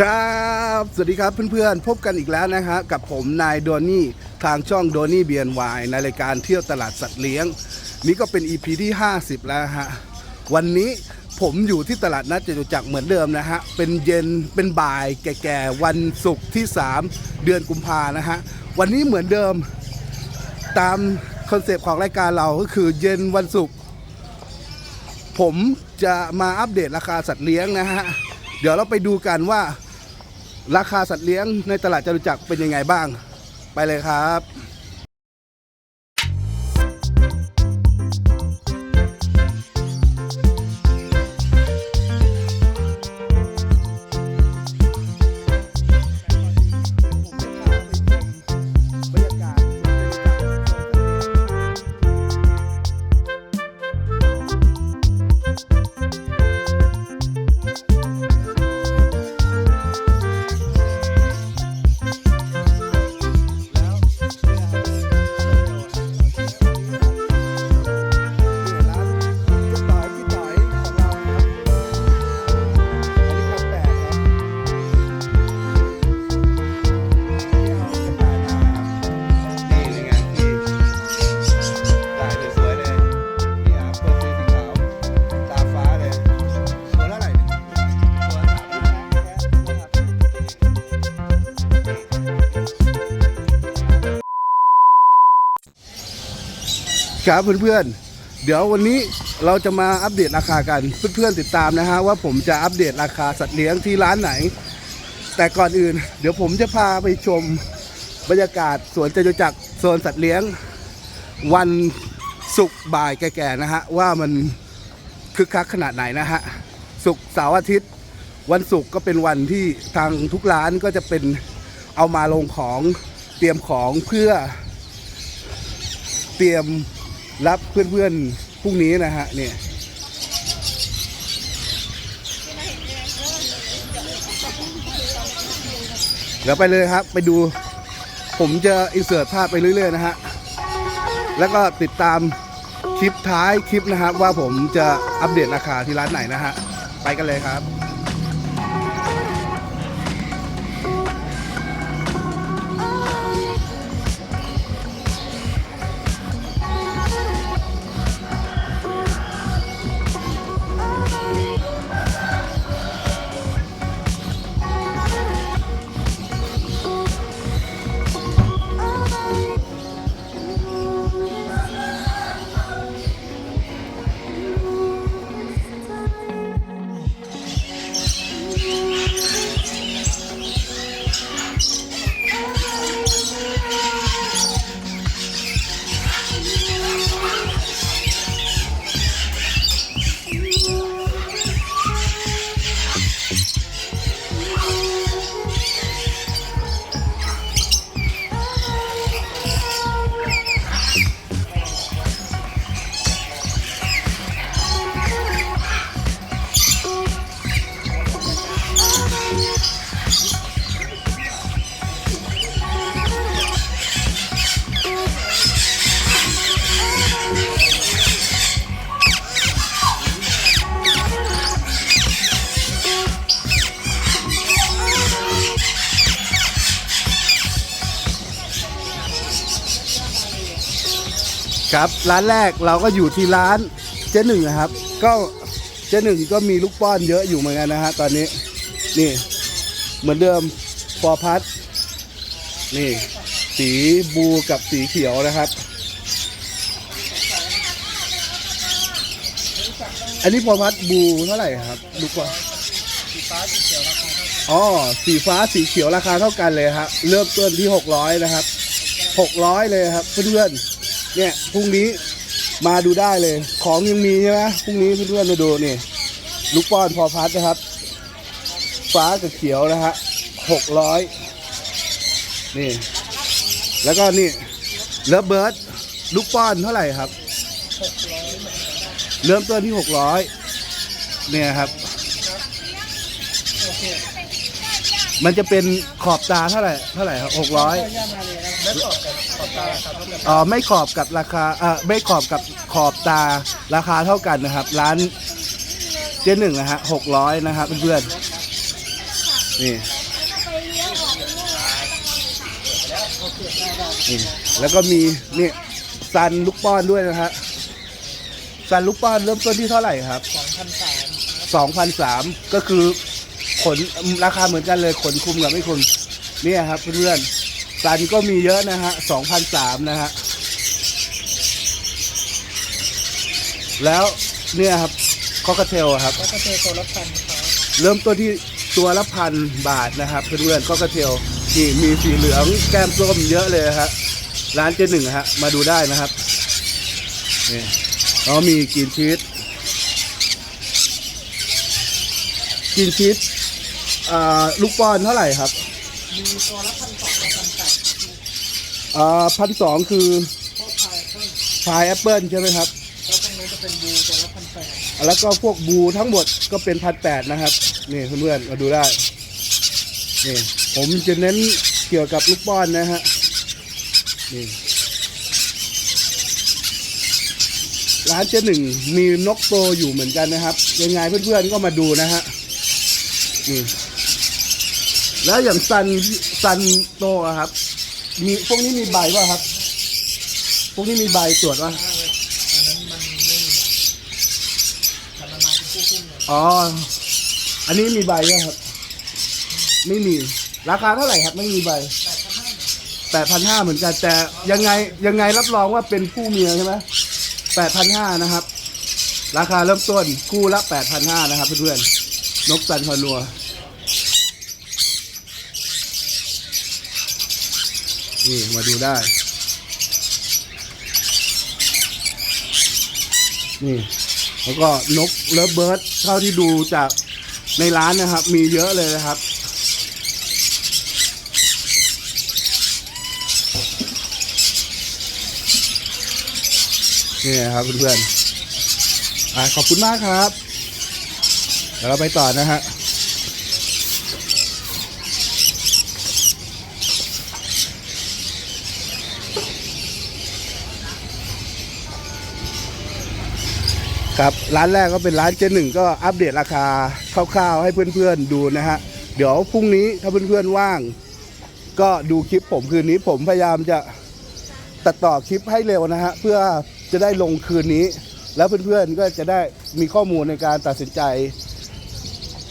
ครับ สวัสดีครับเพื่อนๆ พบกันอีกแล้วนะฮะกับผมนายโดนี่ทางช่องโดนี่เบียนวายในรายการเที่ยวตลาดสัตว์เลี้ยง นี่ก็เป็น EP ที่ 50 แล้วฮะ วันนี้ผมอยู่ที่ตลาดนัดจตุจักรเหมือนเดิมนะฮะ เป็นเย็นเป็นบ่ายแก่ๆ วันศุกร์ที่ 3 เดือนกุมภานะฮะ วันนี้เหมือนเดิมตามคอนเซปต์ของรายการเราก็คือเย็นวันศุกร์ผมจะมาอัปเดตราคาสัตว์เลี้ยงนะฮะ เดี๋ยวเราไปดูกันว่า ราคาสัตว์เลี้ยงในตลาดจตุจักรเป็นยังไงบ้าง ไปเลยครับ ครับเพื่อนๆ เดี๋ยววันนี้เราจะมาอัปเดตราคากันเพื่อนๆติดตามนะฮะว่าผมจะอัปเดตราคาสัตว์เลี้ยงที่ร้านไหน แต่ก่อนอื่น เดี๋ยวผมจะพาไปชมบรรยากาศสวนจตุจักรโซนสัตว์เลี้ยง วันศุกร์บ่ายแก่ๆนะฮะว่ามันคึกคักขนาดไหนนะฮะศุกร์เสาร์อาทิตย์ วันศุกร์ก็เป็นวันที่ทางทุกร้านก็จะเป็นเอามาลงของเตรียมของเพื่อเตรียม รับเพื่อนๆพรุ่งนี้นะฮะเนี่ยเดี๋ยวไปเลยครับ ไปดู ผมจะอินเสิร์ตภาพไปเรื่อยๆนะฮะ แล้วก็ติดตามคลิปท้ายคลิปนะครับ ว่าผมจะอัปเดตราคาที่ร้านไหนนะฮะ ไปกันเลยครับ ครับร้านแรกเราก็อยู่ที่ร้านเจ๊หนึ่งนะครับ ก็เจ๊หนึ่งก็มีลูกป้อนเยอะอยู่เหมือนกันนะฮะตอนนี้นี่เหมือนเดิมฟอพัทนี่สีบูกับสีเขียวนะครับ อันนี้ฟอพัทบูเท่าไหร่ครับลูกป้อนอ๋อสีฟ้าสีเขียวราคาเท่ากันเลยครับเริ่มต้นที่600นะครับ600เลยครับเพื่อนๆ เนี่ยพรุ่งนี้มาดูได้เลย ของยังมีใช่ไหมพรุ่งนี้เพื่อนๆมาดูนี่ลูกป้อนพอพัดนะครับ ฟ้ากับเขียวนะฮะหกร้อยนี่ แล้วก็นี่เลิฟเบิร์ดลูกป้อนเท่าไหร่ครับ เริ่มต้นที่หกร้อยเนี่ยครับ มันจะเป็นขอบตาเท่าไหร่เท่าไหร่ครับหกร้อย อ๋อไม่ขอบกับราคาเออไม่ขอบกับขอบตาราคาเท่ากันนะครับ ร้านเจ๊หนึ่งนะฮะหกร้อยนะครับเพื่อนๆนี่นี่แล้วก็มีนี่ซันลูกป้อนด้วยนะฮะซันลูกป้อนเริ่มต้นที่เท่าไหร่ครับสองพันสาม2,003ก็คือขนราคาเหมือนกันเลยขนคุมกับไม่คุมเนี่ยครับเพื่อนๆ ซันก็มีเยอะนะฮะ2,003นะฮะ แล้วเนี่ยครับคอกเทลครับแล้วก็เจอตัวละพันครับเริ่มต้นที่ตัวละพันบาทนะครับเพื่อนๆก็กระเทียวนี่มีสีเหลืองแก้มส้มเยอะเลยฮะร้านเจหนึ่งฮะ มาดูได้นะครับนี่แล้วมีกรีนชีสกรีนชีสอ่าลูกป้อนเท่าไหร่ครับ มีตัวละพันสองพันแปดครับ อ่าพันสองคือพวกพายเพิ่มพายแอปเปิลใช่ไหมครับ แล้วตรงนู้นจะเป็นบูตัวละพันแปดแล้วก็พวกบูทั้งหมดก็เป็นพันแปดนะครับ นี่เพื่อนๆมาดูได้นี่ผมจะเน้นเกี่ยวกับลูกป้อนนะฮะนี่ร้านเจ๊หนึ่งมีนกโตอยู่เหมือนกันนะครับ ยังไงเพื่อนๆก็มาดูนะฮะนี่แล้วอย่างซันซันโตอะครับ มีพวกนี้มีใบป่ะครับ พวกนี้มีใบตรวจป่ะมาอ๋อ อันนี้มีใบด้วยครับ ไม่มี ราคาเท่าไหร่ครับ ไม่มีใบแปดพันห้าเหมือนกัน แต่ยังไงยังไงรับรองว่าเป็นผู้เมียใช่ไหมแปดพันห้านะครับ ราคาเริ่มต้นคู่ละแปดพันห้านะครับเพื่อนๆนกสันคอนัว นี่มาดูได้ นี่ แล้วก็นกเลิฟเบิร์ดเท่าที่ดูจากในร้านนะครับ มีเยอะเลยนะครับ นี่ครับเพื่อนๆอขอบคุณมากครับ เดี๋ยวเราไปต่อนะฮะ ครับร้านแรกก็เป็นร้านเจหนึ่งก็อัปเดตราคาคร่าวๆให้เพื่อนๆดูนะฮะเดี๋ยวพรุ่งนี้ถ้าเพื่อนๆว่าง ก็ดูคลิปผมคืนนี้ผมพยายามจะตัดต่อคลิปให้เร็วนะฮะเพื่อจะได้ลงคืนนี้ แล้วเพื่อนๆก็จะได้มีข้อมูลในการตัดสินใจ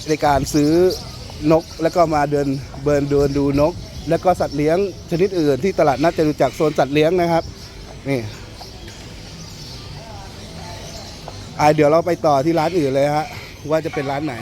ในการซื้อนกแล้วก็มาเดินเบินเดินดูนก แล้วก็สัตว์เลี้ยงชนิดอื่นที่ตลาดนัดจตุจักรโซนสัตว์เลี้ยงนะครับนี่ อ่าเดี๋ยวเราไปต่อที่ร้านอื่นเลยฮะว่าจะเป็นร้านไหน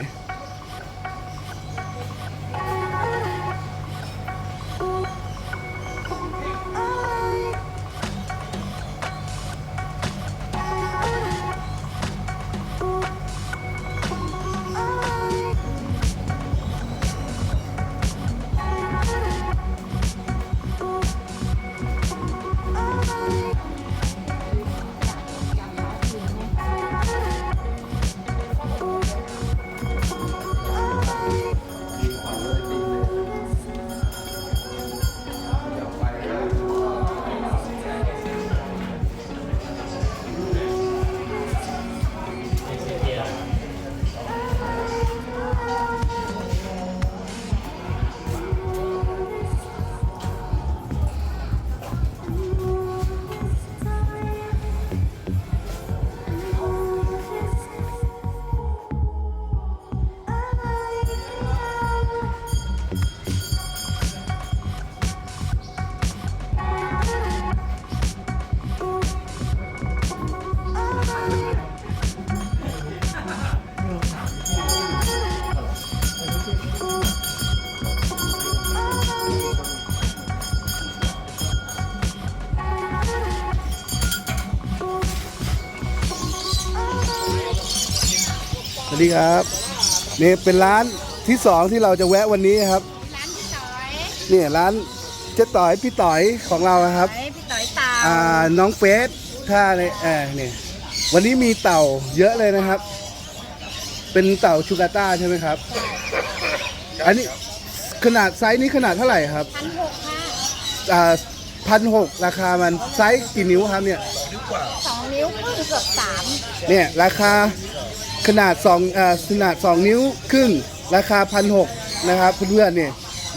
วัสดีครับนี่เป็นร้านที่สองที่เราจะแวะวันนี้ครับ ร้านพี่ต๋อยนี่ร้านเจ๊ต่อยพี่ต่อยของเราครับเฮ้ยพี่ต๋อยเตาอ่าน้องเฟสท่าในแอร์เนี่ยวันนี้มีเต่าเยอะเลยนะครับ เป็นเต่าชูกาต้าใช่ไหมครับ อันนี้ขนาดไซส์นี้ขนาดเท่าไหร่ครับพันหกค่ะอ่าพันหกราคามันไซส์กี่นิ้วครับเนี่ย สองนิ้วครึ่งเกือบสามเนี่ยราคา ขนาดสองอ่าขนาดสองนิ้วครึ่งราคาพันหกนะครับเพื่อนๆนี่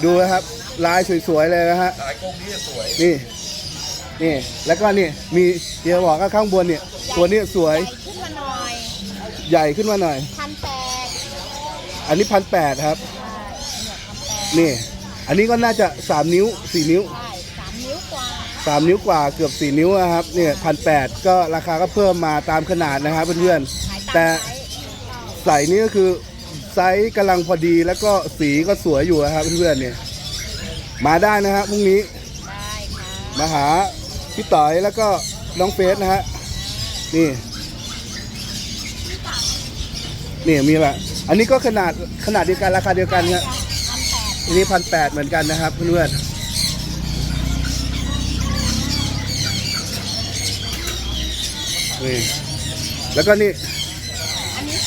ดูนะครับลายสวยๆเลยนะฮะสายกงนี่สวยนี่นี่แล้วก็นี่มีเฮียบอกว่าข้างบนเนี่ยตัวนี้สวยขึ้นมาหน่อยใหญ่ขึ้นมาหน่อย พันแปดอันนี้พันแปดครับเนี่ยพันแปดนี่ อันนี้ก็น่าจะสามนิ้วสี่นิ้วใช่สามนิ้วกว่าสามนิ้วกว่าเกือบสี่นิ้วนะครับเนี่ยพันแปดก็ราคาก็เพิ่มมาตามขนาดนะครับเพื่อนขายๆตามแต่ไซส์ ใสนี่ก็คือไซส์กำลังพอดีแล้วก็สีก็สวยอยู่นะครับเพื่อนๆเนี่ย มาได้นะครับพรุ่งนี้ ได้ค่ะมาหาพี่ต่อยแล้วก็น้องเฟสนะฮะ นี่ นี่มีละ อันนี้ก็ขนาดขนาดเดียวกันราคาเดียวกันครับพันแปดอันนี้พันแปดเหมือนกันนะครับเพื่อนๆ นี่แล้วก็นี่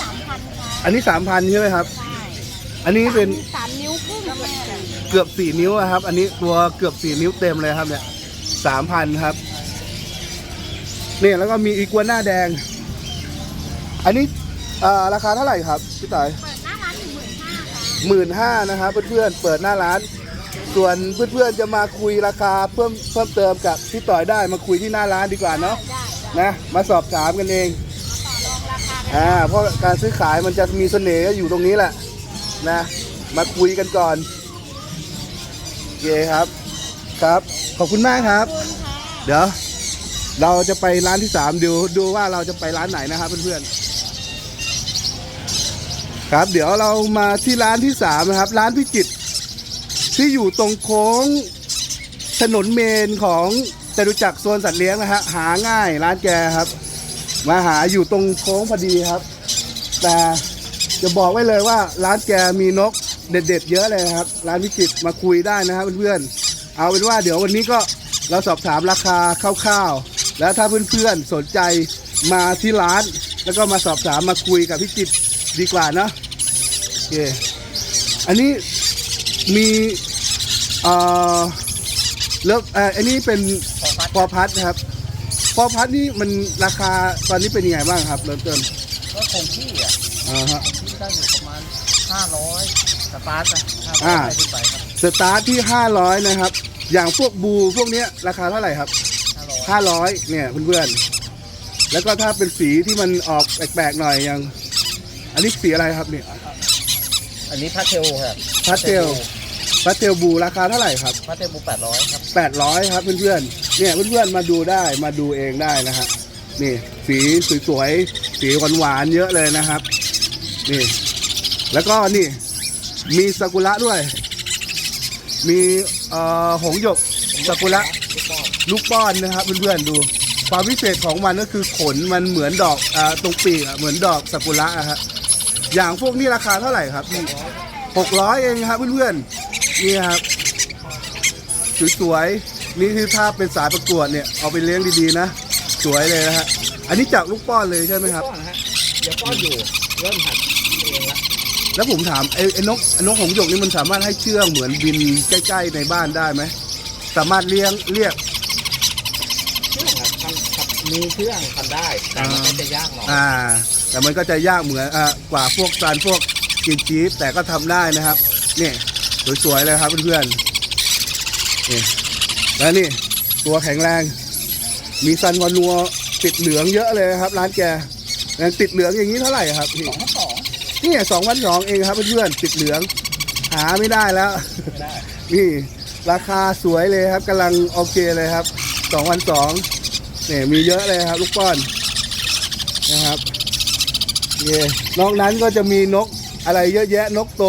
สามพันค่ะอันนี้สามพันใช่ไหมครับ ใช่อันนี้เป็นสามนิ้วครึ่งแม่เลยเกือบสี่นิ้วอะครับ อันนี้ตัวเกือบสี่นิ้วเต็มเลยครับเนี่ยสามพันครับเนี่ยแล้วก็มีอีกัวหน้าแดง อันนี้อ่าราคาเท่าไหร่ครับพี่ต่อยเปิดหน้าร้านหนึ่งหมื่นห้าค่ะหมื่นห้านะครับเพื่อนๆเปิดหน้าร้าน ส่วนเพื่อนๆจะมาคุยราคาเพิ่มเพิ่มเติมกับพี่ต่อยได้มาคุยที่หน้าร้านดีกว่าเนาะได้ได้นะมาสอบถามกันเองต่อร องราคากันอ่าเพราะการซื้อขายมันจะมีเสน่ห์อยู่ตรงนี้แหละนะมาคุยกันก่อนโอเคครับครับ ขอบคุณมากครับขอบคุณค่ะเดี๋ยวเราจะไปร้านที่สามดูดูว่าเราจะไปร้านไหนนะครับเพื่อนๆครับ เดี๋ยวเรามาที่ร้านที่สามนะครับ ร้านพิจิตรที่อยู่ตรงโค้งถนนเมนของจตุจักรโซนสัตว์เลี้ยงนะฮะหาง่ายร้านแกครับ มาหาอยู่ตรงโค้งพอดีครับ แต่จะบอกไว้เลยว่าร้านแกมีนกเด็ดๆเยอะเลยครับ ร้านพิจิตมาคุยได้นะครับเพื่อนๆเอาเป็นว่าเดี๋ยววันนี้ก็เราสอบถามราคาคร่าวๆแล้วถ้าเพื่อนๆสนใจมาที่ร้าน แล้วก็มาสอบถามมาคุยกับพิจิตดีกว่าเนะโอเคอันนี้มีเอ่อแล้วเอ่ออันนี้เป็นพอพัดครับ พอพัดนี่มันราคาตอนนี้เป็นยังไงบ้างครับเริ่มต้นก็คงที่อะอ่าฮะที่ได้อยู่ประมาณ500สตาร์ทนะอ่า500ได้ขึ้นไปครับสตาร์ทที่500นะครับ อย่างพวกบูพวกเนี้ยราคาเท่าไหร่ครับ500 500เนี่ยเพื่อนๆแล้วก็ถ้าเป็นสีที่มันออกแปลกๆหน่อยอย่าง อันนี้สีอะไรครับเนี่ยอันนี้พาเทลครับพาสเทลพาสเทลบูราคาเท่าไหร่ครับพาเทลบู800ครับ800ครับเพื่อนๆ เนี่ยเพื่อนๆมาดูได้มาดูเองได้นะฮะนี่สีสวยๆสีหวานๆเยอะเลยนะครับ นี่ แล้วก็นี่ มีซากุระด้วย มีเอ่อหงส์หยกซากุระลูกป้อนนะครับเพื่อนๆดูความพิเศษของมันก็คือขนมันเหมือนดอกอ่าตรงปีกอะเหมือนดอกซากุระอะฮะอย่างพวกนี้ราคาเท่าไหร่ครับหกร้อยเองครับเพื่อนๆนี่ครับสวยๆ นี่คือถ้าเป็นสายประกวดเนี่ยเอาไปเลี้ยงดีๆนะ สวยเลยนะฮะ อันนี้จากลูกป้อนเลยใช่ไหมครับป้อนนะฮะเดี๋ยวป้อนอยู่เริ่มหัดกินเองละแล้วผมถามไอ้ไอ้นกไอ้นกหงส์หยกนี่มันสามารถให้เชื่องเหมือนบินใกล้ ๆ ในบ้านได้ไหมสามารถเลี้ยงเรียก เครื่องครับทำครับมีเครื่องทำได้แต่มันก็จะยากหน่อยอ่า แต่มันก็จะยากเหมือนอ่ากว่าพวกจานพวกกินชีสแต่ก็ทำได้นะครับนี่สวยๆเลยครับเพื่อนๆนี่ แล้วนี่ ตัวแข็งแรง มีซันวานัวติดเหลืองเยอะเลยครับ ร้านแกยังติดเหลืองอย่างนี้เท่าไหร่ครับพี่สองพันสองนี่สองพันสองเองครับเพื่อนๆติดเหลือง หาไม่ได้แล้วไม่ได้นี่ ราคาสวยเลยครับกำลังโอเคเลยครับสองพันสองเนี่ยมีเยอะเลยครับ ลูกป้อนนะครับเย่นอกนั้นก็จะมีนกอะไรเยอะแยะนกโต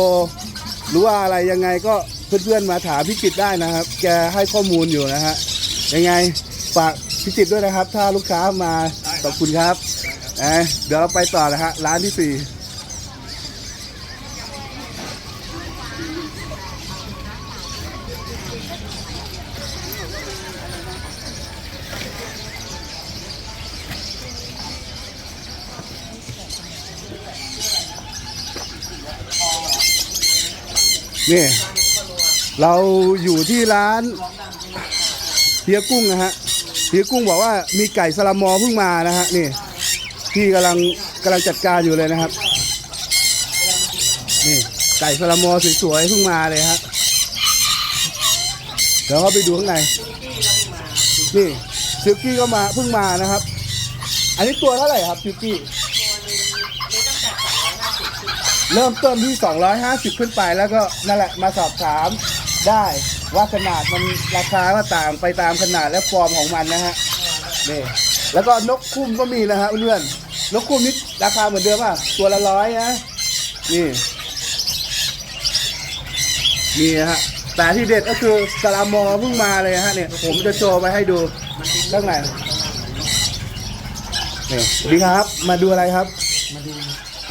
หรือว่าอะไรยังไงก็ เพื่อนๆมาถามพิจิตได้นะครับ แกให้ข้อมูลอยู่นะฮะยังไงฝากพิจิตด้วยนะครับ ถ้าลูกค้ามาขอบคุณครับเอเดี๋ยวเราไปต่อนะฮะร้านที่สี่นี่ เราอยู่ที่ร้านเฮียกุ้งนะฮะเฮียกุ้งบอกว่ามีไก่สลามอเพิ่งมานะฮะนี่ที่กำลังกำลังจัดการอยู่เลยนะครับ นี่ไก่สลามอสวยๆเพิ่งมาเลยฮะเดี๋ยวเราไปดูข้างในนี่ซิลกี้ก็มาเพิ่งมานะครับ อันนี้ตัวเท่าไหร่ครับซิลกี้เริ่มต้นที่ 250 ขึ้นไปแล้วก็นั่นแหละมาสอบถาม ได้ว่าขนาดมันราคาก็ต่างไปตามขนาดและฟอร์มของมันนะฮะนี่แล้วก็นกคุ้มก็มีนะฮะเพื่อนๆนกคุ้มนี่ราคาเหมือนเดิมป่ะตัวละร้อยนะนี่นี่นะฮะแต่ที่เด็ดก็คือสลามอเพิ่งมาเลยฮะเนี่ยผมจะโชว์ไปให้ดูข้างในนี่สวัสดีครับ มาดูอะไรครับ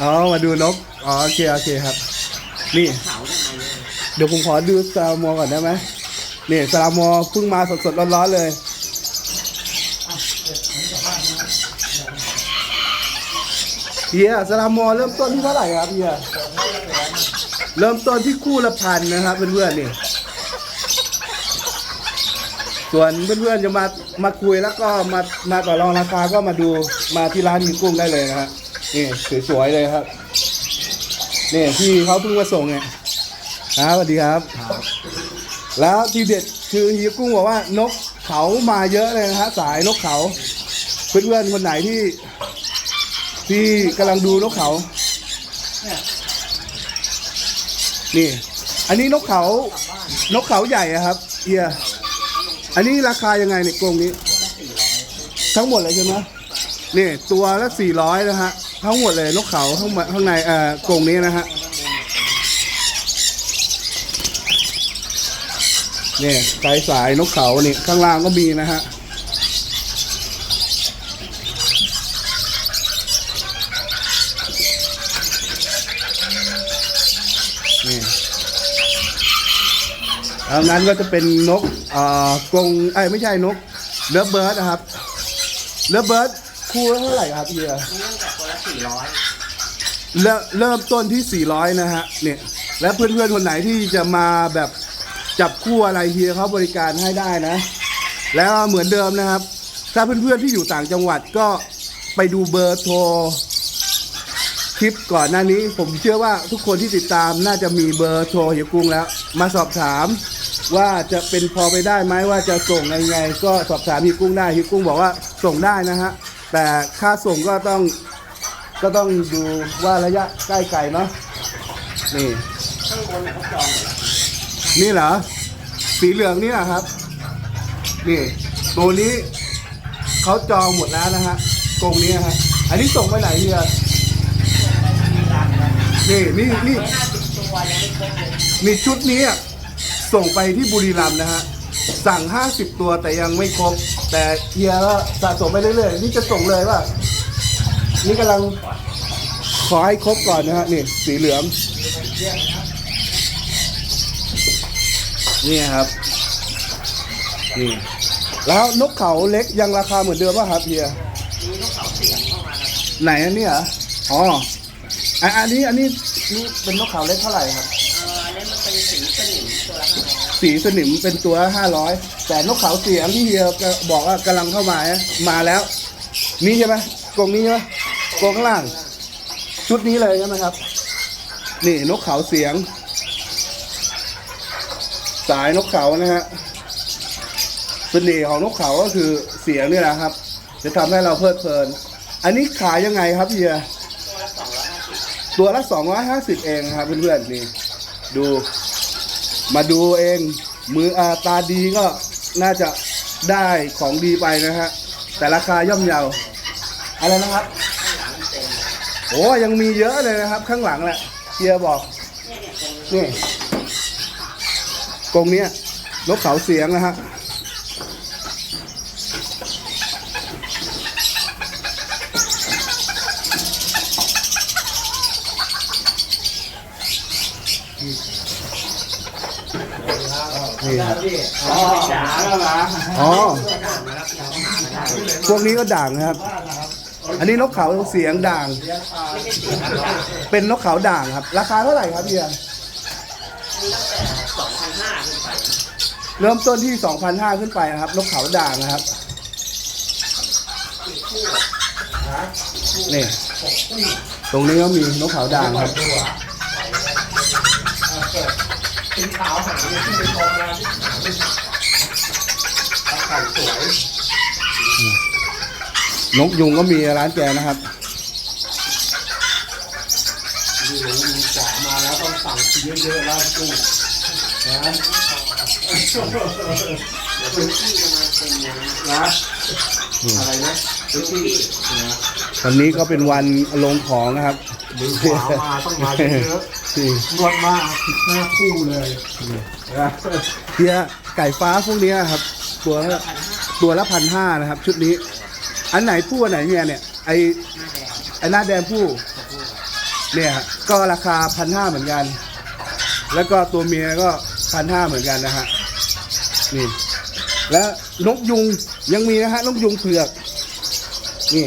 อ๋อมาดูนกอ๋อโอเคโอเคครับ นี่ เดี๋ยวผมขอดูสลามอก่อนได้ไหมนี่สลามอเพิ่งมาสดๆร้อนๆเลย เฮียสลามอเริ่มต้นที่เท่าไหร่ครับเฮียเริ่มต้นที่คู่ละพันนะครับเพื่อนๆนี่ส่วนเพื่อนๆจะมามาคุยแล้วก็มามาต่อรองราคาก็มาดูมาที่ร้านมีกุ้งได้เลยนะฮะนี่สวยๆเลยครับนี่พี่เขาเพิ่งมาส่งเนี่ย ครับสวัสดีครับ แล้วทีเด็ดคือเฮียกุ้งบอกว่านกเขามาเยอะเลยนะฮะสายนกเขา เพื่อนๆคนไหนที่ ที่กำลังดูนกเขา นี่ อันนี้นกเขา นกเขาใหญ่อะครับเฮียอันนี้ราคายังไงเนี่ยกรงนี้ ทั้งหมดเลยใช่ไหมนี่ตัวละสี่ร้อยนะฮะทั้งหมดเลยนกเขาข้างในข้างในเอ่อกรงนี้นะฮะ นี่สายสายนกเขานี่ข้างล่างก็มีนะฮะนี่แล้วนั้นก็จะเป็นนกเอ่อกรงไอ้ยไม่ใช่นกเลิฟเบิร์ดนะครับเลิฟเบิร์ดคู่ละเท่าไหร่ครับเฮียเรื่องจากตัวละสี่ร้อยเริ่มเริ่มต้นที่ 400 นะฮะเนี่ยและเพื่อนๆคนไหนที่จะมาแบบ จับคู่อะไรเฮียเขาบริการให้ได้นะ แล้วเหมือนเดิมนะครับ ถ้าเพื่อนๆที่อยู่ต่างจังหวัดก็ไปดูเบอร์โทรคลิปก่อนหน้านี้ ผมเชื่อว่าทุกคนที่ติดตามน่าจะมีเบอร์โทรเฮียกุ้งแล้ว มาสอบถามว่าจะเป็นพอไปได้ไหมว่าจะส่งยังไง ก็สอบถามเฮียกุ้งได้เฮียกุ้งบอกว่าส่งได้นะฮะแต่ค่าส่งก็ต้องก็ต้องดูว่าระยะใกล้ไกลเนาะนี่ข้างบนเนี่ยเขาจองหมดแล้ว นี่เหรอ สีเหลืองนี่เหรอครับ นี่ ตัวนี้เขาจองหมดแล้วนะฮะกรงนี้ฮะอันนี้ส่งไปไหนเฮียนี่นี่นี่นี่ชุดนี้ส่งไปที่บุรีรัมย์นะฮะสั่ง 50 ตัวแต่ยังไม่ครบ แต่เฮียก็สะสมไปเรื่อยๆนี่จะส่งเลยป่ะนี่กำลังขอให้ครบก่อนนะฮะนี่สีเหลือง นี่ครับนี่แล้วนกเขาเล็กยังราคาเหมือนเดิมป่ะครับเฮียมีนกเขาเสียงเข้ามาแล้วครับไหนอันนี้เหรออ๋ออะอันนี้อันนี้นี่เป็นนกเขาเล็กเท่าไหร่ครับ เอออันนี้มันเป็นสีสนิมตัวละห้าร้อยสีสนิมเป็นตัวห้าร้อยแต่นกเขาเสียงที่เฮียก็บอกว่ากำลังเข้ามานะมาแล้ว นี่ใช่ไหมกรงนี้ใช่ไหมกรงข้างล่าง ชุดนี้เลยใช่ไหมครับ นี่นกเขาเสียง สายนกเขานะฮะเสน่ห์ของนกเขาก็คือเสียงนี่แหละครับ จะทำให้เราเพลิดเพลิน อันนี้ขายยังไงครับเฮียตัวละสองร้อยห้าสิบเองครับ เพื่อนๆนี่ ดูมาดูเอง มืออาตาดีก็น่าจะได้ของดีไปนะฮะ แต่ราคาย่อมเยาอะไรนะครับโอ้ยังมีเยอะเลยนะครับ ข้างหลังแหละเฮียบอกเนี่ยเนี่ยตรงนี่ กรงเนี้ยนกเขาเสียงนะฮะนี่ครับอ๋อจ๋าแล้วนะอ๋อพวกนี้ก็ด่างนะครับ อันนี้นกเขาเสียงด่าง เป็นนกเขาด่างครับ ราคาเท่าไหร่ครับเฮีย เริ่มต้นที่2,500ขึ้นไปนะครับนกเขาด่างนะครับนี่ตรงนี้ก็มีนกเขาด่างครับสีขาวหางเนี่ยที่เป็นทองนะที่หางเป็นไข่สวยนกยุงก็มีร้านแกนะครับดูมีขามาแล้วต้องสั่งเยอะๆแล้วจุ้งนะ พื้นที่ประมาณเป็นนะอะไรนะพื้นที่นะวันนี้ก็เป็นวันลงของนะครับมือขวามาต้องมาเยอะนี่ๆนวดมากสิบห้าคู่เลยนะเฮียไก่ฟ้าพวกเนี้ยครับ ตัวละตัวละพันห้านะครับ ชุดนี้ อันไหนผู้อันไหนเฮียเนี่ยไอไอหน้าแดงผู้เนี่ยฮะก็ราคาพันห้าเหมือนกัน แล้วก็ตัวเมียก็ พันห้าเหมือนกันนะฮะนี่แล้วนกยุงยังมีนะฮะนกยุงเผือกนี่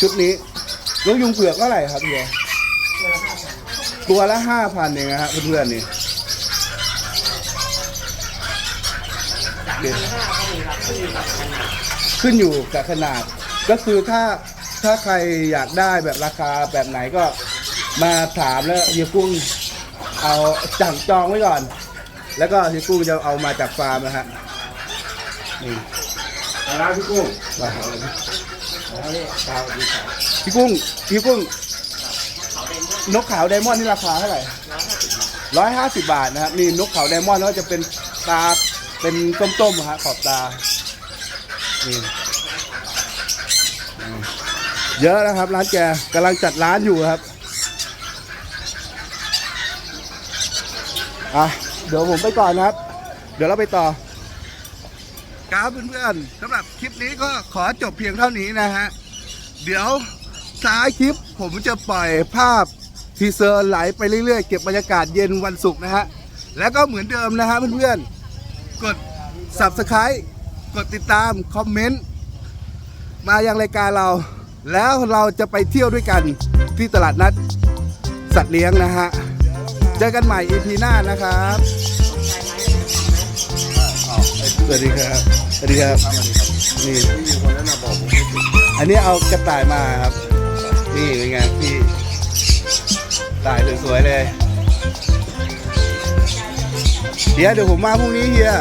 ชุดนี้นกยุงเผือกเท่าไหร่ครับเฮียตัวละห้าพันเองนะฮะเพื่อนๆนี่ขึ้นอยู่กับขนาด ก็คือถ้าถ้าใครอยากได้แบบราคาแบบไหนก็มาถามแล้วเฮียกุ้งเอาจังจองไว้ก่อน แล้วก็เฮียกุ้งจะเอามาจากฟาร์มนะฮะนี่อะไรพี่กุ้งมาแล้วนี่ดาวดีสาวพี่กุ้งพี่กุ้ง นกขาวไดมอนด์นี่ราคาเท่าไหร่ร้อยห้าสิบบาทนะครับนี่นกขาวไดมอนด์ก็จะเป็นตาเป็นส้มๆอะฮะขอบตานี่อืมเยอะนะครับ ร้านแกกำลังจัดร้านอยู่ครับอะ เดี๋ยวผมไปก่อนนะครับ เดี๋ยวเราไปต่อ ครับเพื่อนๆสำหรับคลิปนี้ก็ขอจบเพียงเท่านี้นะฮะ เดี๋ยวท้ายคลิปผมจะปล่อยภาพทีเซอร์ไหลไปเรื่อยๆ เก็บบรรยากาศเย็นวันศุกร์นะฮะ แล้วก็เหมือนเดิมนะฮะเพื่อนๆ กด subscribe กดติดตาม คอมเมนต์ มายังรายการเรา แล้วเราจะไปเที่ยวด้วยกันที่ตลาดนัด สัตว์เลี้ยงนะฮะ จอกันใหม่ EP หน้านะครับ สวัสดีครับ สวัสดีครับ นี่ มีคนนั้นมาบอกผมไม่ถูกอันนี้เอากระต่ายมาครับ นี่เป็นไงพี่ต่ายสวยๆเลยเฮียเดี๋ยวผมมาพรุ่งนี้เฮีย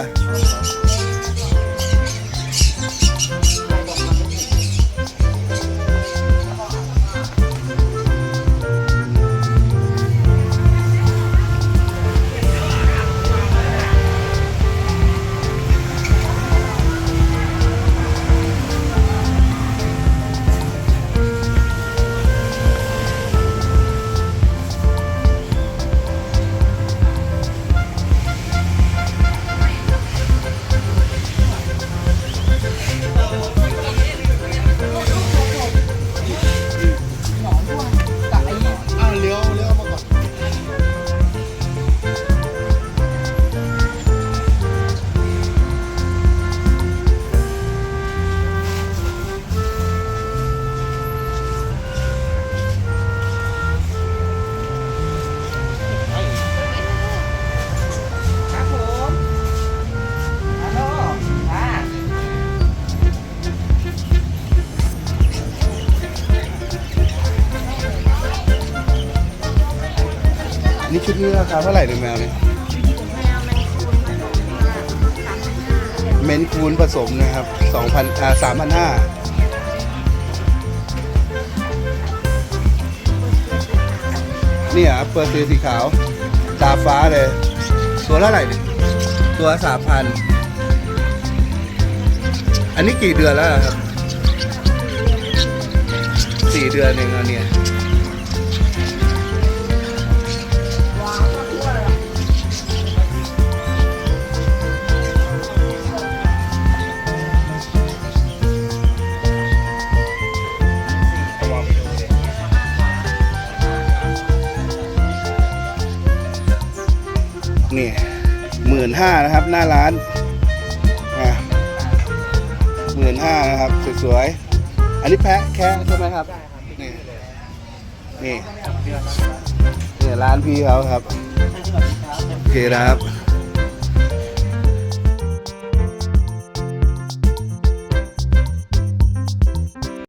นี่ชุดนี้ราคาเท่าไหร่เนี่ยแมวเนี่ยเมนคูนผสมนะครับ2,000อ่า3,500เนี่ยครับเปอร์เซียสีขาว ตาฟ้าเลย ตัวเท่าไหร่เนี่ยตัวสามพัน อันนี้กี่เดือนแล้วครับ สี่เดือนเองอันเนี่ย นี่หมื่นห้านะครับ หน้าร้านหมื่นห้านะครับสวยๆอันนี้แพะแค่ใช่ไหมครับนี่นี่นี่ร้านพี่เขาครับโอเคครับ